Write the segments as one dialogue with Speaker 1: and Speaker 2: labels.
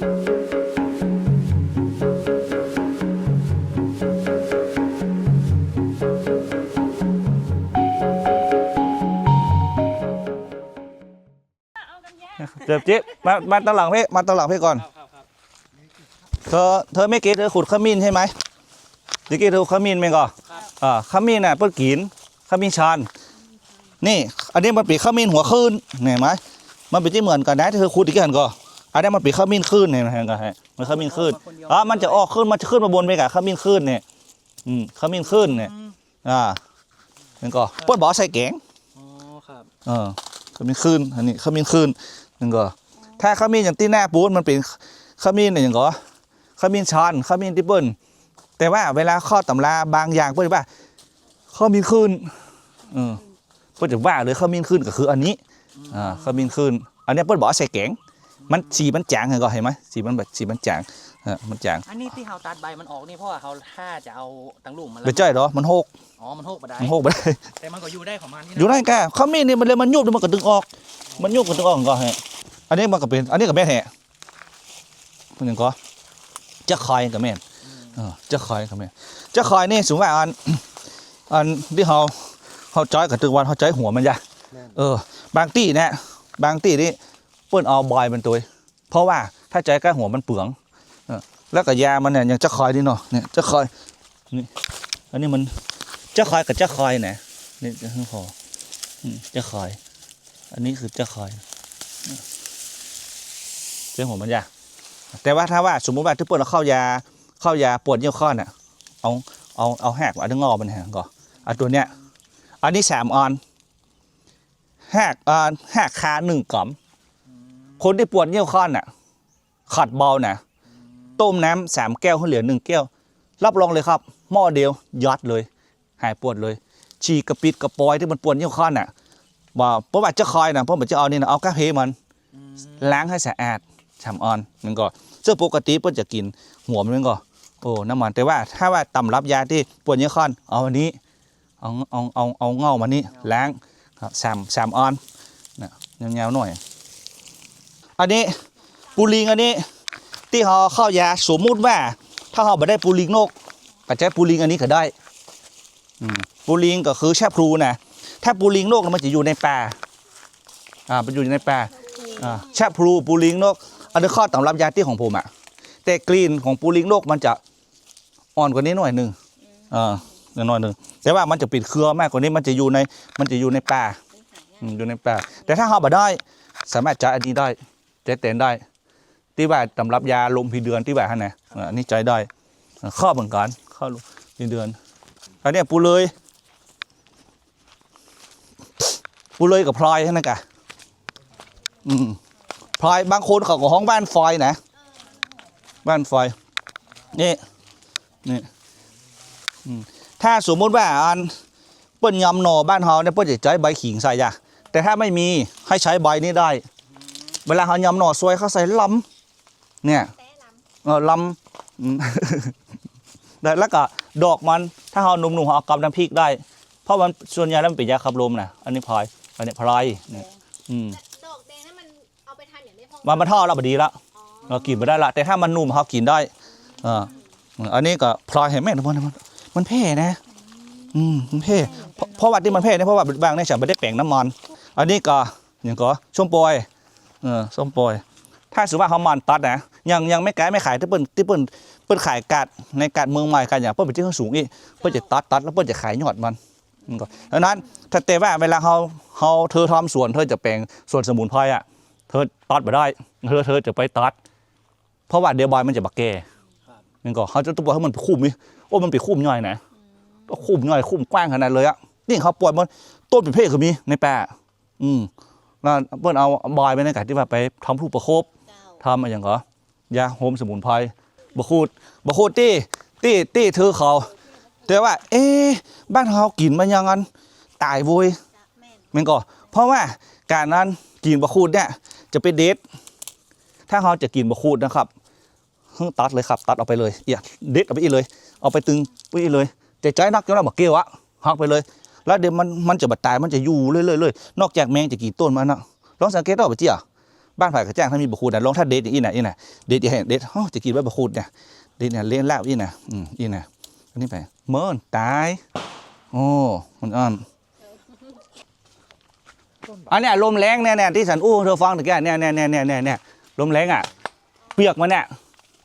Speaker 1: เจ็บจิ๊บมามาตอนหลังพี่มาตอนหลังพี่ก่อน เธอเธอไม่กินเธอขุดขมิ้นใช่ไหมเมื่อกี้เธอขมิ้นไหมก่อนอ่าขมิ้นน่ะเปิ้ลกินขมิ้นชันนี่ อันนี้มันปีขมิ้นหัวขึ้นเห็นไหมมันเป็นที่เหมือนกันนะที่เธอขุดอีกกันก็อัน นี้มันปีขมิ้นขึ้นเห็นไหมกันฮะมันขมิ้นขึ้นอ่ามันจะออกขึ้นมันจะขึ้นมาบนไปกับขมิ้นขึ้นเนี่ยอืมขมิ้นขึ้นเนี่ยอ่านี่ก็เปิ้ลบอกใส่แกง
Speaker 2: อ๋อครับ
Speaker 1: เออขมิ้นขึ้นอันนี้ขมิ้นขึ้นนึงก็ถ้าขมิ้นอย่างที่หน้าปูนมันเป็นขมิ้นเนี่ยอย่างก็ขมิ้นชันขมิ้นที่เปิ้ลแต่ว่าเวลาข้อตำราบางอย่างเปิ้ลว่าขมิ้นขึ้นเออเปิ้ลจะว่าเลยขมิ้นขึ้นก็คืออันนี้อ่าขมิ้นขึ้น อันเนี้ยเปิ้ลบอกว่าใส่แกง มันสีมันจางไงก็เห็นไหมสีมันแบบสีมันจางเออมันจาง
Speaker 2: อันนี้ที่เขาตัดใบมันออกนี่เพราะว่าเขาถ้าจะเอาตังลุ่มมัน
Speaker 1: ไปจ้อยเหรอมันโหก
Speaker 2: อ๋อมันโหกมาได้
Speaker 1: มันโหกไปได้
Speaker 2: แต่มันก็อยู่ได้ของมันนี่
Speaker 1: อยู่
Speaker 2: นะ
Speaker 1: ได้แก่ขมิ้นนี่มันเลยมันยุบแล้วมันก็ดึงออก มันยุบก็ดึงออกก็ฮะอันนี้มันก็เป็นอันนี้ก็แม่นแหะมันยังก็จะคอยกับแม่นเออจะคอยกับแม่นจะคอยนี่สมมติว่าอันอันที่เขาเขาจ้อยกับตึงวันเขาจ้อยหัวมันจ้ะเออบางตี้เนี่ยบางตี้นี่ เปิ้นเอาบอยมันตัว เพราะว่าถ้าใจใกล้หัวมันเปลืองแล้วก็ยามันเนี่ยยังจะคอยนี่เนาะเนี่ยจะคอยนี่อันนี้มันจะคอยกับจะคอยเนี่ยนี่จะพออืมจะคอย อันนี้คือจะคอยเจ้าหัวมันยาแต่ว่าถ้าว่าสมมติว่าที่เปิดเราเข้ายาเข้ายาปวดเยี่ยวข้อน่ะเอาเอาเอาแหกเอาดึงงอมันแหกก่อนเอาตัวเนี้ยอันนี้สามออนแหกอ่าแหกคาหนึ่งกล่อม คนที่ปวดเยี่ยวข้อน่ะขัดเบาน่ะต้มน้ำสามแก้วให้เหลือหนึ่งแก้ว รับรองเลยครับหม้อเดียวยัดเลย หายปวดเลย ฉีกกระปิดกระปอยที่มันปวดเยี่ยวข้อน่ะว่าเพราะว่าจะคอยนะเพราะมันจะเอานี่นะเอากระเพมันล้างให้สะอาดฉ่ำอ่อนมันก็ซึ่งปกติเปิ้นจะกินหัวมันก็โอ้น้ำมันแต่ว่าถ้าว่าตำรับยาที่ปวดเยี่ยวข้อนเอาอันนี้เอาเอาเอาเอาเงามานี่ล้างครับสามสามออนนะยาวๆหน่อย อันนี้ปูลิงอันนี้ ที่เขาเข้ายาสมมุติว่า ถ้าเขาไม่ได้ปูลิงนกก็ใช้ปูลิงอันนี้ก็ได้ปูลิงก็คือแช่พลูนะถ้าปูลิงนกมันจะอยู่ในป่าอ่ามันอยู่ในป่าอ่าแช่พลูปูลิงนก อันนี้ข้อตำรับยาที่ของผมอะแต่กลิ่นของปูลิงนกมันจะอ่อนกว่านี้หน่อยหนึ่งอ่าหน่อยหนึ่งแต่ว่ามันจะปิดเครือมากกว่านี้มันจะอยู่ในมันจะอยู่ในป่าอืมอยู่ในป่าแต่ถ้าเขาบ่ได้ สามารถจะอันนี้ได้ ใจเต้นได้ที่ว่าตำรับยาลมพีเดือนที่ว่าฮะนะอันนี้ใจได้ข้อเหมือนกันข้อลมพีเดือนอันเนี้ยปูเลย ปูเลยกับพลอยใช่ไหมกะอืมพลอยบางคนเขาก็ห้องบ้านฟอยนะบ้านฟอยนี่นี่ถ้าสมมุติว่าอันเปิ้นยำหน่อบ้านเฮาเนี่ยเปิ้นจะใช้ใบขิงใส่จ้ะแต่ถ้าไม่มีให้ใช้ใบนี้ได้ เวลาเขายำหน่อซวยเขาใส่ลำเนี่ยเออลำอืมได้แล้วก็ดอกมันถ้าเขาหนุ่มๆเขาเอากำน้ำพริกได้ เพราะมันส่วนใหญ่แล้วมันเป็นยาขับลมนะอันนี้พลอยอันนี้พลอยเนี่ยอืม
Speaker 3: ดอกแดงนั้นมันเอาไปทำอย่างได้พอ
Speaker 1: มันมาทอดแล้วบดีละ
Speaker 3: อ๋อ
Speaker 1: เรากินไม่ได้ละแต่ถ้ามันนุ่มเขากินได้อ่าอันนี้ก็พลอยเห็นไหมทุกคนมันมันเพ่นะ อืมมันเพ่เพราะเพราะว่าที่มันเพ่เนี่ยเพราะว่าบางเนี่ยฉันไม่ได้แปลงน้ำมัน อันนี้ก็อย่างก็ส้มปล่อย เออส้มปล่อย ถ้าสมมติว่าเขามันตัดนะยังยังไม่ไกลไม่ขายที่เปิ้นที่เปิ้นเปิ้นขายกัดในกัดเมืองใหม่กันอย่างเปิ้นไปที่ข้างสูงอีกเปิ้นจะตัดตัดแล้วเปิ้นจะขายยอดมันดังนั้นถ้าแต่ว่าเวลาเขาเขาเธอทำสวนเธอจะแปลงสวนสมุนไพรอะเธอตัดไม่ได้เธอเธอจะไปตัด เพราะว่าเดียวบอยมันจะบักแก่มันก็เขาจะต้องบอกให้มันไปคุ้มนี่โอ้มันไปคุ้มย่อยนะคุ้มย่อยคุ้มกว้างขนาดเลยอะนี่เขาปล่อยมันต้นเป็นเพศคือมีในแปะอืม แล้วเปิ้นเอาบอยไปในกาที่ว่าไปทำผู้ประโคบทำอะไรอย่างก็ยาโฮมสมุนไพรบะคูดบะคูดตี้ตี้ตี้เธอเขาแต่ว่า เอ๊บ้านเขากินมันยังงั้นตายวุย
Speaker 3: แม่น
Speaker 1: มันก็ เพราะว่าการนั้นกินบะคูดเนี่ยจะเป็นเด็ดถ้าเขาจะกินบะคูดนะครับเพิ่งตัดเลยครับ ตัดออกไปเลยเอียเด็ดเอาไปอีเลย เอาไปตึงไปอีเลยแต่ใจนักจังเราบอกเกลียวอะหักไปเลย แล้วเดี๋ยวมันมันจะบาดตายมันจะอยู่เรื่อยๆเลยนอกจากแมงจะกี่ต้นมันนะลองสังเกตเอาไปเจียบ้านผ่ากระแจ้งถ้ามีบะคูดนะลองถ้าเด็ดอีน่ะอีน่ะเด็ดอีเด็ดฮ้จะกินว่าบะคูดเนี่ยเด็ดเนี่ยเลี้ยงลาบอีน่ะอืมอีน่ะอันนี้ไปเมินตายโอ้มันอ่อนอันเนี้ยลมแรงเนี่ยเนี่ยที่สันอู้เธอฟังถึงแกเนี่ยเนี่ยเนี่ยเนี่ยเนี่ยเนี่ยลมแรงอะเปียกมันเนี่ย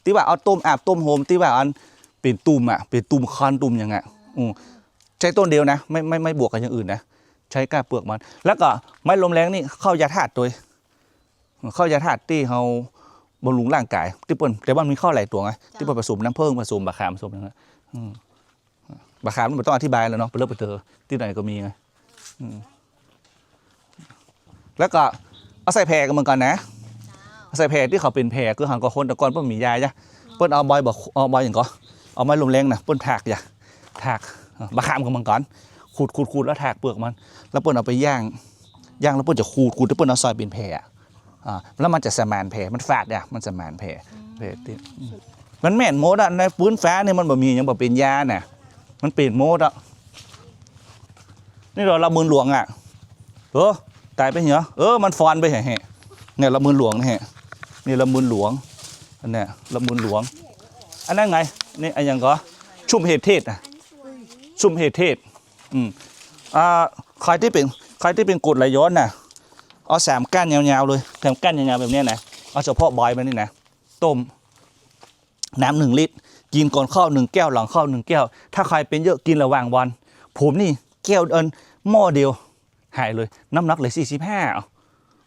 Speaker 1: ที่ว่าเอาต้มอาบต้มโฮมที่ว่าอันเป็นตุ่มอะเป็นตุ่มคันตุ่มอย่างเงี้ยอืม ช้ต้นเดียวนะไม่ไม่ไม่บวกกับอย่างอื่นนะใช้ก้าเปลือกมัน แล้วก็ไม้ลมแรงนี่เข้ายาธาตุตัวเข้ายาธาตุที่เขาบำรุงร่างกายที่เปิ้นแต่ว่ามันมีข้อหลายตัวไงที่เปิ้นผสมน้ำเพิ่งผสมบะขามผสมอย่างเงี้ยบะขามมันต้องอธิบายแล้วเนาะไปเลิกไปเจอที่ไหนก็มีไงแล้วก็เอาใส่แพรกันเหมือนกันนะเอาใส่แพรที่เขาเป็นแพรคือหังก็คนแต่ก่อนเปิ้นมียาจ้ะเปิ้นเอาบอยบอกเอาบอยอย่างก็เอาไม้ลมแรงนะเปิ้นถากจ้ะถาก บะขามกันเหมือนกันขูดขูดขูดแล้วถากเปลือกมัน แล้วเปิ้นเอาไปย่างย่างแล้วเปิ้นจะขูดขูดแล้วเปิ้นเอาซอยเป็นแพรอะอ่าแล้วมันจะสมานแผลมันฟาดเนี่ยมันสมานแผลแผลติดมันแม่นโมดอะในปืนฟ้าเนี่ยมันบ่มียังบ่เป็นยาน่ะมันเป็นโมดอะนี่เราละมืนหลวงอะเออตายไปเหรอเออมันฟอนไปแห่เนี่ยละมืนหลวงนี่แห่นี่ละมืนหลวงอันเนี้ยละมืนหลวง อันนั้นไงนี่อันยังก็ชุ่มเหตุเทศอะ ชุ่มเหตุเทศอืมอ่าใครที่เป็นใครที่เป็นกดไหลย้อนน่ะเอาสามก้านยาวๆเลยสามก้านยาวๆแบบนี้นะเอาเฉพาะใบมันนี่นะต้มน้ำหนึ่งลิตร กินก่อนข้าวหนึ่งแก้วหลังข้าวหนึ่งแก้ว ถ้าใครเป็นเยอะกินระหว่างวัน ผมนี่แก้วเอินหม้อเดียวหายเลยน้ำหนักเลยสี่สิบห้า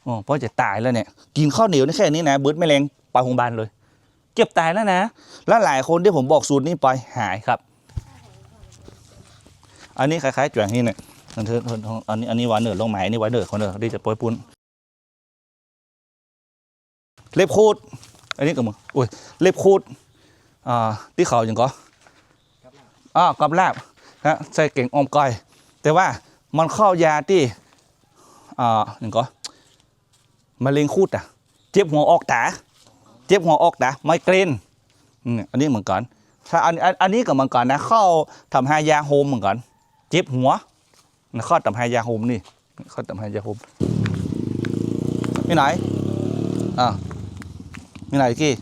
Speaker 1: อ๋อเพราะจะตายแล้วเนี่ยกินข้าวเหนียวนี่แค่นี้นะเบิร์ดแมลงไปโรงพยาบาลเลย เก็บตายแล้วนะ แล้วหลายคนที่ผมบอกสูตรนี้ไปหายครับ อันนี้คล้ายๆแจวงนี่เนี่ยอันเธออันนี้อันนี้วานเนือลงไหมอันนี้วานเนือคนเนือที่จะโปรยปุ้นเล็บคูด อันนี้ก็มึงอุ้ยเล็บคูดอ่าที่เขาอย่างก็อ่ากับลาบนะใส่เก่งอมก้อย แต่ว่ามันเข้ายาที่อ่าอย่างก็มะเร็งคูดอะ เจ็บหัวออกตาเจ็บหัวออกตาไมเกรนอืมอันนี้เหมือนกันถ้าอันอันอันนี้ก็เหมือนกันนะ เข้าทำให้ยาโฮมเหมือนกัน เจ็บหัวนะข้าทำให้ยาโฮมนี่ข้าทำให้ยาโฮมนี่ไหนอ่ามีไหนกี้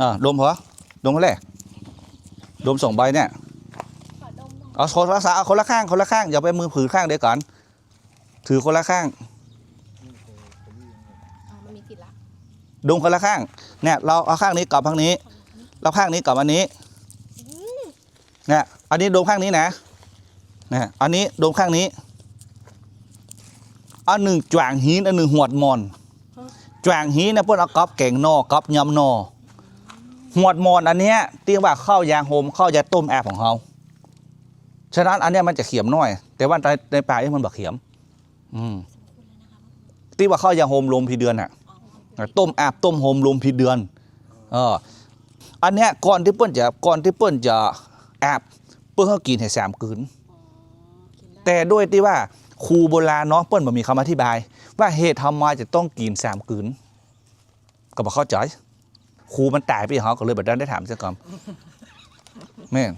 Speaker 1: อ่าดมเหรอดมเขาแหละดมสองใบเนี่ยเอาคนละสาเอาคนละข้างคนละข้างอย่าไปมือผือข้างเดียวก่อนถือคนละข้าง
Speaker 3: อ่ามันมีกลิ่นละ
Speaker 1: ดมคนละข้าง เนี่ยเราเอาข้างนี้กับข้างนี้ เราข้างนี้กับอันนี้ เนี่ยอันนี้ดมข้างนี้นะ เนี่ยอันนี้ดมข้างนี้อันหนึ่งจวางหินอันหนึ่งหวดมอนจวางหินนะพื่อนเอากอบแกงนอกอบยำนอหวดมอนอันเนี้ยที่ว่าข้าวยางโฮมข้าวยาต้มแอบของเขาฉะนั้นอันเนี้ยมันจะเขียมน้อย แต่ว่าในในป่านี่มันบักเขียม อืมที่ว่าข้าวยางโฮมลมพีเดือนอะ ต้มแอบต้มโฮมลมพีเดือนเอออันเนี้ยก่อนที่เปิ้นจะก่อนที่เปิ้นจะแอบเปิ้นเขากินให้สามกืนแต่ด้วยที่ว่าครูโบราณเนาะเปิ้นบ่มีคำอธิบาย ว่าเหตุทำไมจะต้องกินสามกืนก็บ่เข้าใจครูมันตายไปเขาก็เลยบ่ได้ได้ถามซะก่อนแม่น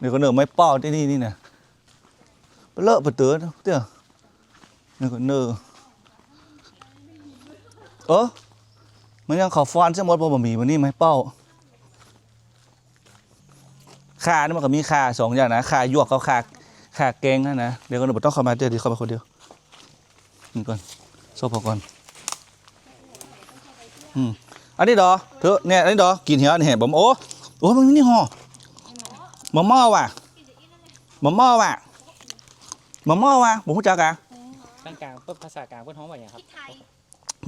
Speaker 1: นี่ก็เนื้อไม่เป้าที่นี่นี่นะเลอะไปเตือนเด้อนี่ก็เนื้อ เออมันยังเขอฟอนซะหมดบ่บ่มีวันนี้ไม่เป้าขานี่มันก็มีขาสองอย่างนะขาหยวกกับขาขาแกงนะนะเดี๋ยวก็หนูต้องเข้ามาเดี๋ยวดีเข้ามาคนเดียวนี่ก่อนโซ่พอก่อนอืมอันนี้ดอเถอะเนี่ยอันนี้ดอกินเหี่ยวนี่เห็นผมโอ้โอ้มันนี่ห่อมะม่อว่ะมะม่อว่ะมะม่อว่ะผมรู้จักกะ
Speaker 2: กลางกลางๆเปิ้นภาษากลางเปิ้นฮ้องว่าอย่างค
Speaker 3: พ
Speaker 2: รับ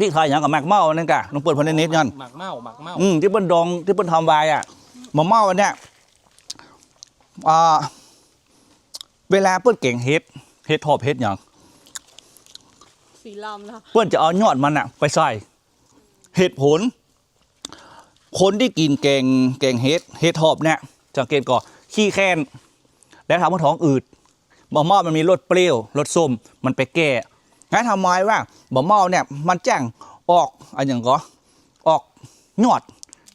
Speaker 3: ริกไทย
Speaker 1: พี่ทายอย่างกับหมากเม่านั่นกะน้องเปิดพันนิดๆยัน
Speaker 2: หมักเมาหมักเมา
Speaker 1: อืมที่เปิ้นดองที่เปิ้นทำไว้อะมะเม่าอันเนี้ยอ่าเวลาเปิ้นเก่งเฮ็ดเฮ็ดทอบเฮ็ดหยัง
Speaker 3: สีลำนะ
Speaker 1: เพื่อนจะเอายอดมันอะไปใส่เหตุผล คนที่กินแกงแกงเฮ็ดเฮ็ดทอบเนี่ยสังเกตก่อนขี้แค้นแล้วทำให้ท้องอืดบะหม้อมันมีรสเปรี้ยวรสส้มมันไปแก้ งั้นทำไมว่าบะหม้อเนี่ยมันแจ้งออกอันอย่างก็ออกยอด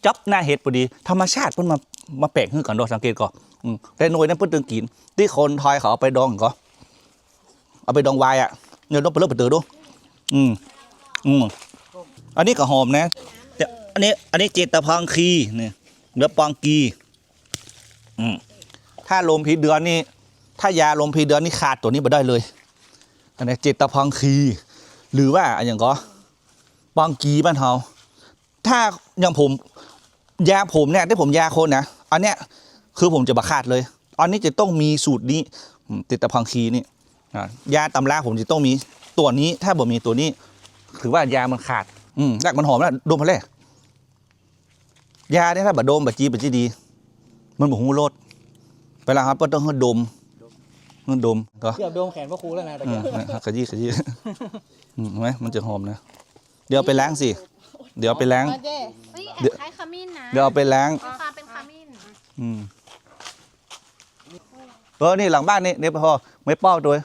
Speaker 1: จับหน้าเห็ดพอดี ธรรมชาติเพิ่นมามาแปลงขึ้นกันดอสังเกตก่อนแต่หน่วยนั้นเพิ่นตึงกิน ที่คนทอยเขาเอาไปดองก็เอาไปดองวายอะเนี่ยต้องไปเลิกไปเตือดูอืมอืมอันนี้ก็หอมนะแต่อันนี้อันนี้เจตพังคีเนี่ยเนื้อปองกีอืมถ้าลมพีเดือนนี่ถ้ายาลมพีเดือนนี่ขาดตัวนี้มาได้เลย อันนี้เจตพังคี หรือว่าอย่างก็ปองกีบ้านเฮาถ้าอย่างผมยาผมเนี่ยที่ผมยาคนนะอันเนี้ยคือผมจะบะขาดเลย อันนี้จะต้องมีสูตรนี้อืมติดตะพังคีนี่ยาตำราผมจะต้องมีตัวนี้ ถ้าบ่มีตัวนี้ ถือว่ายามันขาด อืมแรกมันหอมแล้วดมพอแรกยาเนี่ยถ้าบะดมบะจีบะจีดี มันบ่หูรสเวลาครับก็ต้องดม ให้ดมก็
Speaker 2: เกือบโดนแขนพ่อครูแล้วนะตะ
Speaker 1: อื
Speaker 2: เกีย
Speaker 1: ม
Speaker 2: บ
Speaker 1: นะครับขยี้ขยี้อืมเห็นไหมมันจะหอมนะ เดี๋ยวเอาไปล้างสิ เดี๋ยวเอาไปล้าง
Speaker 3: มาเจ้
Speaker 4: เฮ้ย
Speaker 1: เดี๋ยว
Speaker 4: แอบคล้ายขมิ้นนะ
Speaker 1: เดี๋ยวเอาไปล้าง
Speaker 4: มีความเป็นขมิ้น
Speaker 1: อืมเออนี่หลังบ้านนี่นี่พอไม่เป้าตัว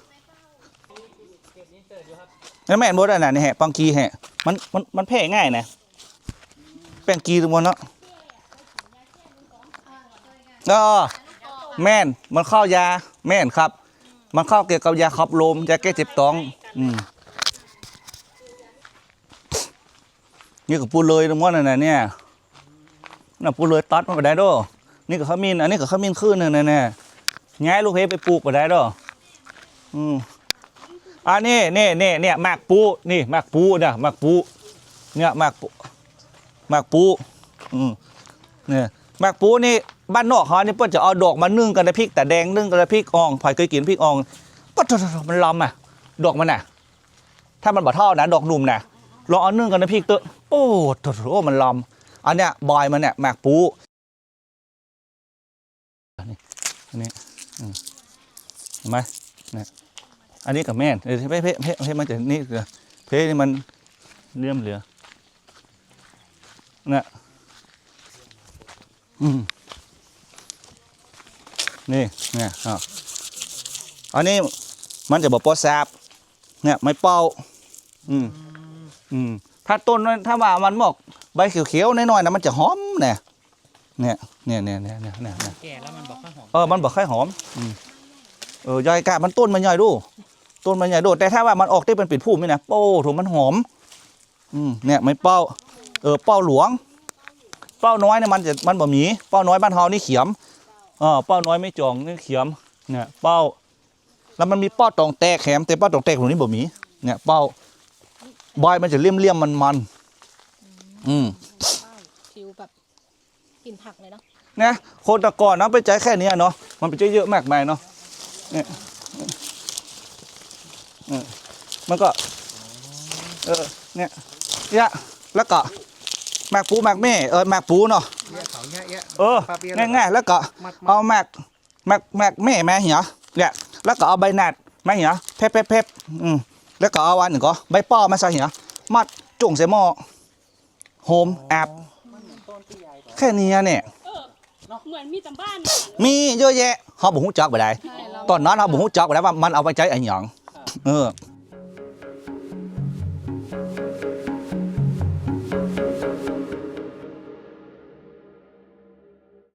Speaker 1: นั่นแม่นบดอันนั้นนี่แหะปังกีแหะมันมันมันแพ้ง่ายนะแป้งกีตรงบนเนาะเออแม่นมันเข้ายาแม่นครับ มันเข้าเกี่ยวกับยาขับลมยาแก้เจ็บท้องอืมนี่ก็พูดเลยตรงว่านั่นน่ะเนี่ยน่ะปูเลยตัดมาไปได้ด้อนี่ก็ขมิ้นอันนี้ก็ขมิ้นขึ้นน่ะน่ๆย้ายลูกเพชรไปปลูกไปได้ด้ออืมอันนี้นี่นี่เนี่ยหมากปูนี่หมากปูเนี่ยหมากปูเนี่ยหมากปูหมากปูอืมเนี่ยหมากปูนี่ บ้านนอกเขาเนี่ยเพิ่นจะเอาดอกมานึ่งกันในพริกแต่แดงนึ่งกันในพริกอ่องผ่อยเคยกินพริกอ่องก็มันลำอะ ดอกมันน่ะ ถ้ามันบ่เท่านะดอกหนุ่มน่ะลองเอานึ่งกันในพริกเตอะโอ้โหมันลำอันเนี้ยบอยมันเนี่ยหมากปูอันนี้อันนี้เห็นไหมเนี่ยอันนี้กับแม่นเออเพ่เพ่เพ่เพ่มันจะนี่คือเพ่นี่มันเลื่อมเหลือเนี่ยอืม นี่เนี่ยอันนี้มันจะบอกปอแซบเนี่ยไม่เป่าอืมอืมถ้าต้นถ้าว่ามันหมกใบเขียวๆน้อยๆนะมันจะหอมเนี่ยเนี่ยเนี่ยเนี่ยเนี่ยเนี่ยเนี่ย
Speaker 2: แก่แล้วมันบอกค่อยหอม
Speaker 1: เออมันบอกค่อยหอมเออย่อยกะมันต้นมันย่อยดู ต้นมันย่อยดูแต่ถ้าว่ามันออกได้เป็นปิดผู้นี่นะโป้ถูกมันหอม อืมเนี่ยไม่เป้า เออเป้าหลวง เป้าน้อยเนี่ยมันจะมันบะหมี่เป้าน้อยบ้านเฮานี่เขียม ออเป้าน้อยไม่จองนี่เขียมเนี่ยเป้า แล้วมันมีเป้าตองแตกแขมแต่เป้าตองแตกตรงนี้บ่มีเนี่ยเป้าบอยมันจะเลี่ยมเลี่ยมมันมันๆอืม
Speaker 3: ชิวแบบกลิ่นผักเลยเนาะ
Speaker 1: นะคนแตะก่อนนะไปใจแค่เนี้ยเนาะมันไปใจเยอะมากมายเนาะเนี่ยเออมันก็ เออเนี่ยเนี่ยแล้วก็ หมากปูหมากแม่เออหมากปูเนาะ
Speaker 5: เยอะเขาเยอะเยอะ
Speaker 1: เออ
Speaker 5: ปลาเปีย
Speaker 1: ง่ายๆแล้วก็
Speaker 5: มัดมั
Speaker 1: เอา
Speaker 5: ด
Speaker 1: หมากหมากหมากแม่แม่เหี่ยเนี่ยแล้วก็เอาใบหนาดแม่เหี่ยเพบเพบเพบอืมแล้วก็เอาวันหนึ่งก็ใบป้อมาใส่เหี่ยมัดจุ่งใส่หม้อโฮมแอบแค่เนี้ยเนี่ย
Speaker 3: เหมือนมีแต่บ้าน
Speaker 1: มีเยอะแยะเขาบุหูจักไปได้
Speaker 3: ใช่เรา
Speaker 1: ตอนนั้นเขาบุหูจักไปได้ว่ามันเอาไปใช้อะไรหยังเออ